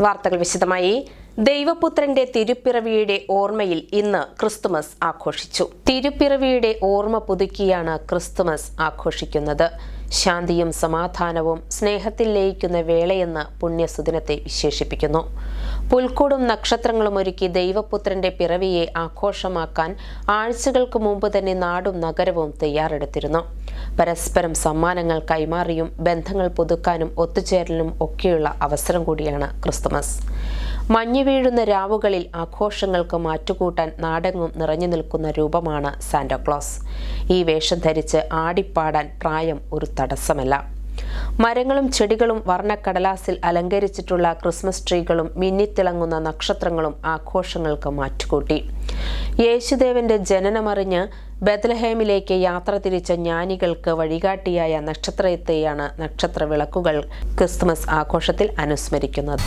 വാർത്തകൾ വിശദമായി. ദൈവപുത്രന്റെ തിരുപ്പിറവിയുടെ ഓർമ്മയിൽ ഇന്ന് ക്രിസ്തുമസ് ആഘോഷിച്ചു. തിരുപ്പിറവിയുടെ ഓർമ്മ പുതുക്കിയാണ് ക്രിസ്തുമസ് ആഘോഷിക്കുന്നത്. ശാന്തിയും സമാധാനവും സ്നേഹത്തിൽ ലയിക്കുന്ന വേളയെന്ന് പുണ്യസുദിനത്തെ വിശേഷിപ്പിക്കുന്നു. പുൽക്കൂടും നക്ഷത്രങ്ങളും ഒരുക്കി ദൈവപുത്രന്റെ പിറവിയെ ആഘോഷമാക്കാൻ ആഴ്ചകൾക്ക് മുമ്പ് തന്നെ നാടും നഗരവും തയ്യാറെടുത്തിരുന്നു. പരസ്പരം സമ്മാനങ്ങൾ കൈമാറിയും ബന്ധങ്ങൾ പുതുക്കാനും ഒത്തുചേരലിനും ഒക്കെയുള്ള അവസരം കൂടിയാണ് ക്രിസ്തുമസ്. മഞ്ഞു വീഴുന്ന രാവുകളിൽ ആഘോഷങ്ങൾക്ക് മാറ്റുകൂട്ടാൻ നാടെങ്ങും നിറഞ്ഞു നിൽക്കുന്ന രൂപമാണ് സാന്റാക്ലോസ്. ഈ വേഷം ധരിച്ച് ആടിപ്പാടാൻ പ്രായം ഒരു തടസ്സമല്ല. മരങ്ങളും ചെടികളും വർണക്കടലാസിൽ അലങ്കരിച്ചിട്ടുള്ള ക്രിസ്മസ് ട്രീകളും മിന്നിത്തിളങ്ങുന്ന നക്ഷത്രങ്ങളും ആഘോഷങ്ങൾക്ക് മാറ്റുകൂട്ടി. യേശുദേവന്റെ ജനനമറിഞ്ഞ് ബethlehem യാത്ര തിരിച്ച ജ്ഞാനികൾക്ക് വഴികാട്ടിയായ നക്ഷത്രത്തെയാണ് നക്ഷത്രവിളക്കുകൾ ക്രിസ്മസ് ആഘോഷത്തിൽ അനുസ്മരിക്കുന്നത്.